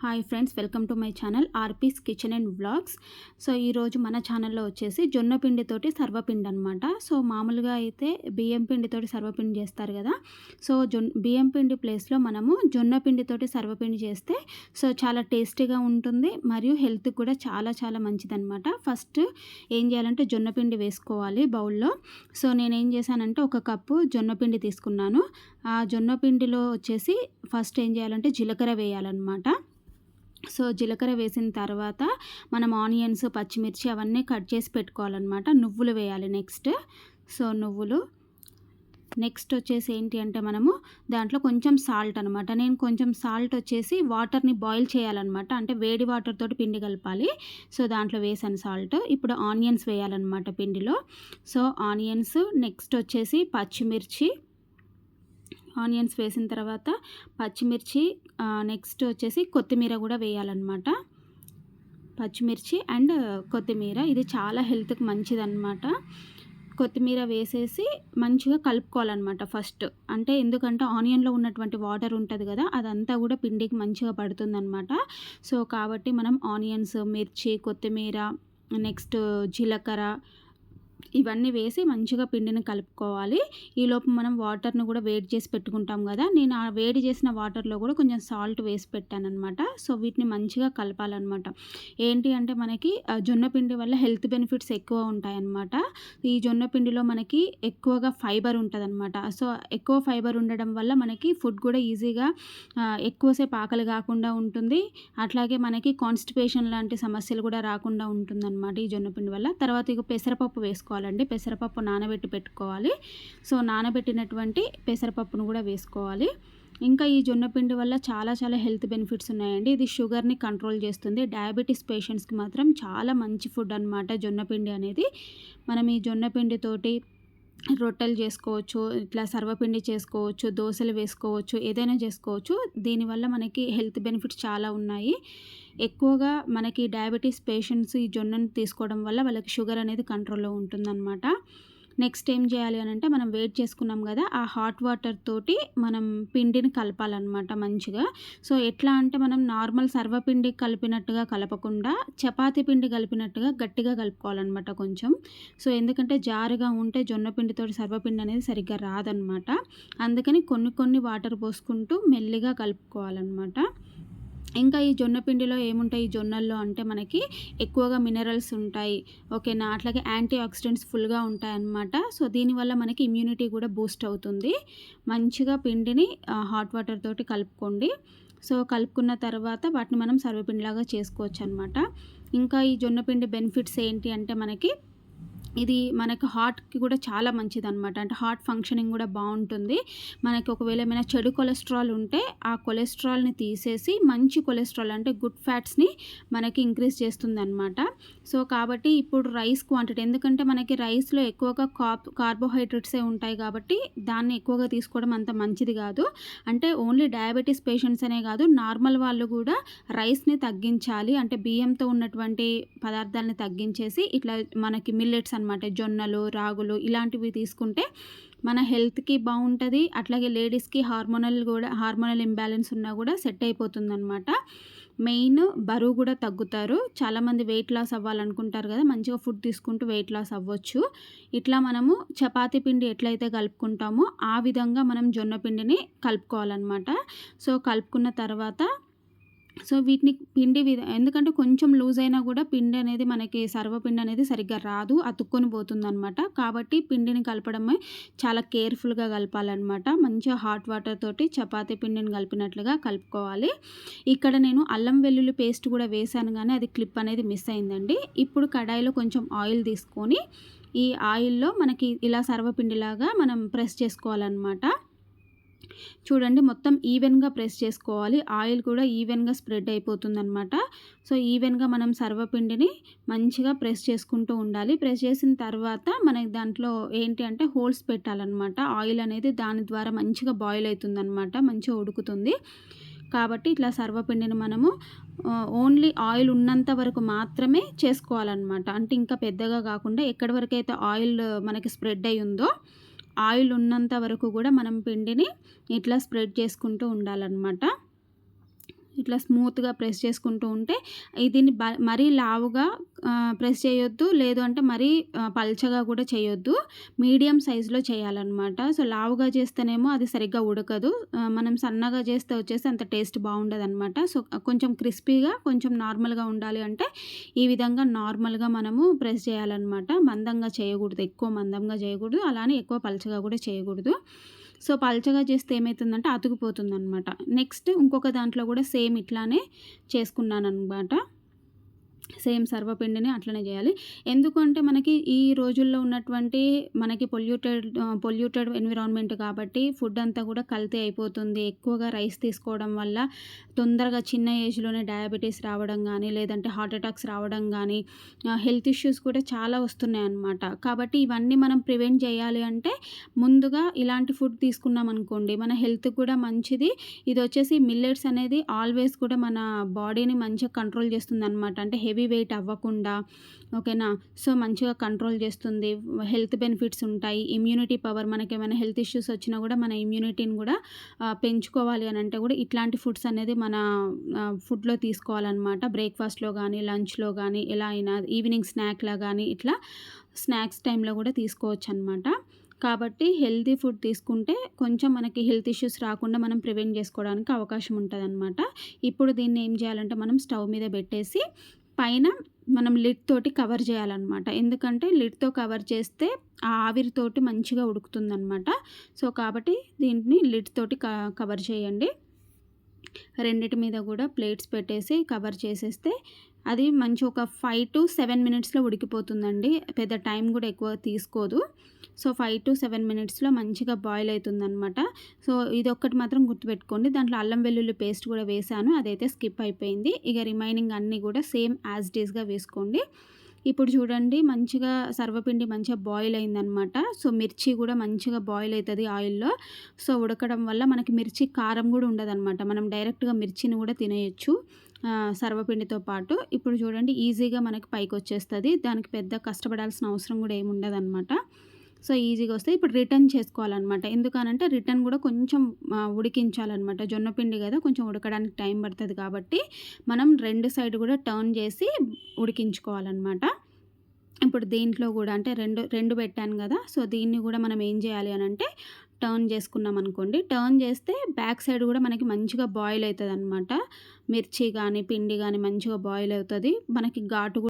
Hi friends welcome to my channel RP's kitchen and vlogs. So ఈరోజు మన ఛానల్లో వచ్చేసి జొన్న పిండితోటి సర్వపిండి అనమాట సో మామూలుగా అయితే బియ్యం పిండితోటి సర్వపిండి చేస్తారు కదా. సో జొన్ బియ్యం పిండి ప్లేస్లో మనము జొన్న పిండితోటి సర్వపిండి చేస్తే సో చాలా టేస్టీగా ఉంటుంది మరియు హెల్త్ కూడా చాలా చాలా మంచిదనమాట ఫస్ట్ ఏం చేయాలంటే జొన్న పిండి వేసుకోవాలి బౌల్లో. సో నేను ఏం చేశానంటే ఒక కప్పు జొన్న పిండి తీసుకున్నాను. ఆ జొన్న పిండిలో వచ్చేసి ఫస్ట్ ఏం చేయాలంటే జీలకర్ర వేయాలన్నమాట. సో జీలకర్ర వేసిన తర్వాత మనం ఆనియన్స్ పచ్చిమిర్చి అవన్నీ కట్ చేసి పెట్టుకోవాలన్నమాట. నువ్వులు వేయాలి నెక్స్ట్. సో నువ్వులు. నెక్స్ట్ వచ్చేసి ఏంటి అంటే మనము దాంట్లో కొంచెం సాల్ట్ అనమాట నేను కొంచెం సాల్ట్ వచ్చేసి వాటర్ని బాయిల్ చేయాలన్నమాట. అంటే వేడి వాటర్ తోటి పిండి కలపాలి. సో దాంట్లో వేసాను సాల్ట్. ఇప్పుడు ఆనియన్స్ వేయాలన్నమాట పిండిలో. సో ఆనియన్స్ నెక్స్ట్ వచ్చేసి పచ్చిమిర్చి ఆనియన్స్ వేసిన తర్వాత పచ్చిమిర్చి నెక్స్ట్ వచ్చేసి కొత్తిమీర కూడా వేయాలన్నమాట. పచ్చిమిర్చి అండ్ కొత్తిమీర. ఇది చాలా హెల్త్కి మంచిదన్నమాట. కొత్తిమీర వేసేసి మంచిగా కలుపుకోవాలన్నమాట ఫస్ట్. అంటే ఎందుకంటే ఆనియన్లో ఉన్నటువంటి వాటర్ ఉంటుంది కదా అదంతా కూడా పిండికి మంచిగా పడుతుందన్నమాట. సో కాబట్టి మనం ఆనియన్స్ మిర్చి కొత్తిమీర నెక్స్ట్ జీలకర్ర ఇవన్నీ వేసి మంచిగా పిండిని కలుపుకోవాలి. ఈలోపు మనం వాటర్ను కూడా వేడి చేసి పెట్టుకుంటాం కదా. నేను ఆ వేడి చేసిన వాటర్లో కూడా కొంచెం సాల్ట్ వేసి పెట్టాను అనమాట సో వీటిని మంచిగా కలపాలన్నమాట. ఏంటి అంటే మనకి జొన్న పిండి వల్ల హెల్త్ బెనిఫిట్స్ ఎక్కువ ఉంటాయన్నమాట. ఈ జొన్న పిండిలో మనకి ఎక్కువగా ఫైబర్ ఉంటుందన్నమాట. సో ఎక్కువ ఫైబర్ ఉండడం వల్ల మనకి ఫుడ్ కూడా ఈజీగా ఎక్కువసేపు ఆకలి కాకుండా ఉంటుంది. అట్లాగే మనకి కాన్స్టిపేషన్ లాంటి సమస్యలు కూడా రాకుండా ఉంటుందన్నమాట ఈ జొన్న పిండి వల్ల. తర్వాత ఇక పెసరపప్పు వేసుకోవాలి వేసుకోవాలండి పెసరపప్పు నానబెట్టి పెట్టుకోవాలి. సో నానబెట్టినటువంటి పెసరపప్పును కూడా వేసుకోవాలి. ఇంకా ఈ జొన్న పిండి వల్ల చాలా చాలా హెల్త్ బెనిఫిట్స్ ఉన్నాయండి. ఇది షుగర్ని కంట్రోల్ చేస్తుంది. డయాబెటీస్ పేషెంట్స్కి మాత్రం చాలా మంచి ఫుడ్ అనమాట జొన్న పిండి అనేది. మనం ఈ జొన్న పిండితోటి రొట్టెలు చేసుకోవచ్చు ఇట్లా సర్వపిండి చేసుకోవచ్చు దోశలు వేసుకోవచ్చు ఏదైనా చేసుకోవచ్చు. దీనివల్ల మనకి హెల్త్ బెనిఫిట్స్ చాలా ఉన్నాయి. ఎక్కువగా మనకి డయాబెటీస్ పేషెంట్స్ ఈ జొన్నను తీసుకోవడం వల్ల వాళ్ళకి షుగర్ అనేది కంట్రోల్లో ఉంటుందన్నమాట. నెక్స్ట్ ఏం చేయాలి అని అంటే మనం వెయిట్ చేసుకున్నాం కదా ఆ హాట్ వాటర్ తోటి మనం పిండిని కలపాలన్నమాట మంచిగా. సో ఎట్లా అంటే మనం నార్మల్ సర్వపిండి కలిపినట్టుగా కలపకుండా చపాతీ పిండి కలిపినట్టుగా గట్టిగా కలుపుకోవాలన్నమాట కొంచెం. సో ఎందుకంటే జారుగా ఉంటే జొన్న పిండితో సర్వపిండి అనేది సరిగ్గా రాదనమాట అందుకని కొన్ని కొన్ని వాటర్ పోసుకుంటూ మెల్లిగా కలుపుకోవాలన్నమాట. ఇంకా ఈ జొన్న పిండిలో ఏముంటాయి? ఈ జొన్నల్లో అంటే మనకి ఎక్కువగా మినరల్స్ ఉంటాయి. ఓకేనా అట్లాగే యాంటీ ఆక్సిడెంట్స్ ఫుల్గా ఉంటాయి అన్నమాట సో దీనివల్ల మనకి ఇమ్యూనిటీ కూడా బూస్ట్ అవుతుంది. మంచిగా పిండిని హాట్ వాటర్ తోటి కలుపుకోండి. సో కలుపుకున్న తర్వాత వాటిని మనం సర్వపిండిలాగా చేసుకోవచ్చు అనమాట ఇంకా ఈ జొన్న పిండి బెనిఫిట్స్ ఏంటి అంటే మనకి ఇది మనకు హార్ట్కి కూడా చాలా మంచిది అనమాట అంటే హార్ట్ ఫంక్షనింగ్ కూడా బాగుంటుంది. మనకి ఒకవేళ ఏమైనా చెడు కొలెస్ట్రాల్ ఉంటే ఆ కొలెస్ట్రాల్ని తీసేసి మంచి కొలెస్ట్రాల్ అంటే గుడ్ ఫ్యాట్స్ని మనకి ఇంక్రీజ్ చేస్తుంది అనమాట సో కాబట్టి ఇప్పుడు రైస్ క్వాంటిటీ ఎందుకంటే మనకి రైస్లో ఎక్కువగా కాప్ కార్బోహైడ్రేట్సే ఉంటాయి కాబట్టి దాన్ని ఎక్కువగా తీసుకోవడం అంత మంచిది కాదు. అంటే ఓన్లీ డయాబెటీస్ పేషెంట్స్ అనే కాదు నార్మల్ వాళ్ళు కూడా రైస్ని తగ్గించాలి. అంటే బియ్యంతో ఉన్నటువంటి పదార్థాలని తగ్గించేసి ఇట్లా మనకి మిల్లెట్స్ అనమాట జొన్నలు రాగులు ఇలాంటివి తీసుకుంటే మన హెల్త్కి బాగుంటుంది అట్లాగే లేడీస్కి హార్మోనల్ కూడా హార్మోనల్ ఇంబ్యాలెన్స్ ఉన్నా కూడా సెట్ అయిపోతుంది అనమాట మెయిన్ బరువు కూడా తగ్గుతారు. చాలామంది వెయిట్ లాస్ అవ్వాలనుకుంటారు కదా మంచిగా ఫుడ్ తీసుకుంటూ వెయిట్ లాస్ అవ్వచ్చు. ఇట్లా మనము చపాతీ పిండి ఎట్లయితే కలుపుకుంటామో ఆ విధంగా మనం జొన్న పిండిని కలుపుకోవాలన్నమాట. సో కలుపుకున్న తర్వాత సో వీటిని పిండి ఎందుకంటే కొంచెం లూజ్ అయినా కూడా పిండి అనేది మనకి సర్వపిండి అనేది సరిగ్గా రాదు అతుక్కొని పోతుందనమాట కాబట్టి పిండిని కలపడమే చాలా కేర్ఫుల్గా కలపాలన్నమాట. మంచిగా హాట్ వాటర్ తోటి చపాతీ పిండిని కలిపినట్లుగా కలుపుకోవాలి. ఇక్కడ నేను అల్లం వెల్లుల్లి పేస్ట్ కూడా వేసాను కానీ అది క్లిప్ అనేది మిస్ అయిందండి. ఇప్పుడు కడాయిలో కొంచెం ఆయిల్ తీసుకొని ఈ ఆయిల్లో మనకి ఇలా సర్వపిండిలాగా మనం ప్రెస్ చేసుకోవాలన్నమాట. చూడండి మొత్తం ఈవెన్గా ప్రెస్ చేసుకోవాలి. ఆయిల్ కూడా ఈవెన్గా స్ప్రెడ్ అయిపోతుంది అనమాట సో ఈవెన్గా మనం సర్వపిండిని మంచిగా ప్రెస్ చేసుకుంటూ ఉండాలి. ప్రెస్ చేసిన తర్వాత మనకి దాంట్లో ఏంటి అంటే హోల్స్ పెట్టాలన్నమాట. ఆయిల్ అనేది దాని ద్వారా మంచిగా బాయిల్ అవుతుంది అనమాట మంచిగా ఉడుకుతుంది. కాబట్టి ఇట్లా సర్వపిండిని మనము ఓన్లీ ఆయిల్ ఉన్నంత వరకు మాత్రమే చేసుకోవాలన్నమాట. అంటే ఇంకా పెద్దగా కాకుండా ఎక్కడి వరకు అయితే ఆయిల్ మనకి స్ప్రెడ్ అయి ఉందో ఆయిల్ ఉన్నంత వరకు కూడా మనం పిండిని ఇట్లా స్ప్రెడ్ చేసుకుంటూ ఉండాలన్నమాట. ఇట్లా స్మూత్గా ప్రెస్ చేసుకుంటూ ఉంటే దీన్ని మరీ లావుగా ప్రెస్ చేయొద్దు లేదు అంటే మరీ పల్చగా కూడా చేయొద్దు. మీడియం సైజులో చేయాలన్నమాట. సో లావుగా చేస్తేనేమో అది సరిగ్గా ఉడకదు. మనం సన్నగా చేస్తే వచ్చేసి అంత టేస్ట్ బాగుండదు అనమాట సో కొంచెం క్రిస్పీగా కొంచెం నార్మల్గా ఉండాలి అంటే ఈ విధంగా నార్మల్గా మనము ప్రెస్ చేయాలన్నమాట. మందంగా చేయకూడదు. ఎక్కువ మందంగా చేయకూడదు. అలానే ఎక్కువ పల్చగా కూడా చేయకూడదు. సో పల్చగా చేస్తే ఏమవుతుందంటే అతుకుపోతుంది అనమాట నెక్స్ట్ ఇంకొక దాంట్లో కూడా సేమ్ ఇట్లానే చేసుకున్నాను అనమాట సేమ్ సర్వపిండిని అట్లనే చేయాలి. ఎందుకంటే మనకి ఈ రోజుల్లో ఉన్నటువంటి మనకి పొల్యూటెడ్ పొల్యూటెడ్ ఎన్విరాన్మెంట్ కాబట్టి ఫుడ్ అంతా కూడా కల్తీ అయిపోతుంది. ఎక్కువగా రైస్ తీసుకోవడం వల్ల తొందరగా చిన్న ఏజ్లోనే డయాబెటీస్ రావడం కానీ లేదంటే హార్ట్ అటాక్స్ రావడం కానీ హెల్త్ ఇష్యూస్ కూడా చాలా వస్తున్నాయి అన్నమాట కాబట్టి ఇవన్నీ మనం ప్రివెంట్ చేయాలి అంటే ముందుగా ఇలాంటి ఫుడ్ తీసుకున్నాం అనుకోండి మన హెల్త్ కూడా మంచిది. ఇది వచ్చేసి మిల్లెట్స్ అనేది ఆల్వేస్ కూడా మన బాడీని మంచిగా కంట్రోల్ చేస్తుంది అనమాట అంటే హెవీ హెవీ వెయిట్ అవ్వకుండా ఓకేనా? సో మంచిగా కంట్రోల్ చేస్తుంది. హెల్త్ బెనిఫిట్స్ ఉంటాయి. ఇమ్యూనిటీ పవర్ మనకి ఏమైనా హెల్త్ ఇష్యూస్ వచ్చినా కూడా మన ఇమ్యూనిటీని కూడా పెంచుకోవాలి అని అంటే కూడా ఇట్లాంటి ఫుడ్స్ అనేది మన ఫుడ్లో తీసుకోవాలన్నమాట. బ్రేక్ఫాస్ట్లో కానీ లంచ్లో కానీ ఎలా అయినా ఈవినింగ్ స్నాక్లా కానీ ఇట్లా స్నాక్స్ టైంలో కూడా తీసుకోవచ్చు అనమాట కాబట్టి హెల్తీ ఫుడ్ తీసుకుంటే కొంచెం మనకి హెల్త్ ఇష్యూస్ రాకుండా మనం ప్రివెంట్ చేసుకోవడానికి అవకాశం ఉంటుంది అనమాట ఇప్పుడు దీన్ని ఏం చేయాలంటే మనం స్టవ్ మీద పెట్టేసి పైన మనం లిడ్ తోటి కవర్ చేయాలన్నమాట. ఎందుకంటే లిడ్తో కవర్ చేస్తే ఆ ఆవిరితోటి మంచిగా ఉడుకుతుందనమాట సో కాబట్టి దీన్ని లిడ్ తోటి కవర్ చేయండి. రెండిటి మీద కూడా ప్లేట్స్ పెట్టేసి కవర్ చేసేస్తే అది మంచి ఒక ఫైవ్ టు సెవెన్ మినిట్స్లో ఉడికిపోతుందండి. పెద్ద టైం కూడా ఎక్కువ తీసుకోదు. సో ఫైవ్ టు సెవెన్ మినిట్స్లో మంచిగా బాయిల్ అవుతుందనమాట సో ఇది ఒక్కటి మాత్రం గుర్తుపెట్టుకోండి. దాంట్లో అల్లం వెల్లుల్లి పేస్ట్ కూడా వేసాను. అదైతే స్కిప్ అయిపోయింది. ఇక రిమైనింగ్ అన్నీ కూడా సేమ్ యాజ్ డీస్గా వేసుకోండి. ఇప్పుడు చూడండి మంచిగా సర్వపిండి మంచిగా బాయిల్ అయిందనమాట సో మిర్చి కూడా మంచిగా బాయిల్ అవుతుంది ఆయిల్లో సో ఉడకడం వల్ల మనకి మిర్చి కారం కూడా ఉండదన్నమాట. మనం డైరెక్ట్గా మిర్చిని కూడా తినేయచ్చు. సర్వపిండితో పాటు ఇప్పుడు చూడండి ఈజీగా మనకి పైకి వచ్చేస్తుంది దానికి పెద్ద కష్టపడాల్సిన అవసరం కూడా ఏమి ఉండదన్నమాట. సో ఈజీగా వస్తే ఇప్పుడు రిటర్న్ చేసుకోవాలన్నమాట. ఎందుకనంటే రిటర్న్ కూడా కొంచెం ఉడికించాలన్నమాట. జొన్నపిండి కదా కొంచెం ఉడకడానికి టైం పడుతుంది కాబట్టి మనం రెండు సైడ్ కూడా టర్న్ చేసి ఉడికించుకోవాలన్నమాట. ఇప్పుడు దీంట్లో కూడా అంటే రెండు రెండు పెట్టాను కదా సో దీన్ని కూడా మనం ఏం చేయాలి అని అంటే టర్న్ చేసుకున్నాం అనుకోండి. టర్న్ చేస్తే బ్యాక్ సైడ్ కూడా మనకి మంచిగా బాయిల్ అవుతుంది అనమాట మిర్చి కానీ పిండి కానీ మంచిగా బాయిల్ అవుతుంది. మనకి ఘాటు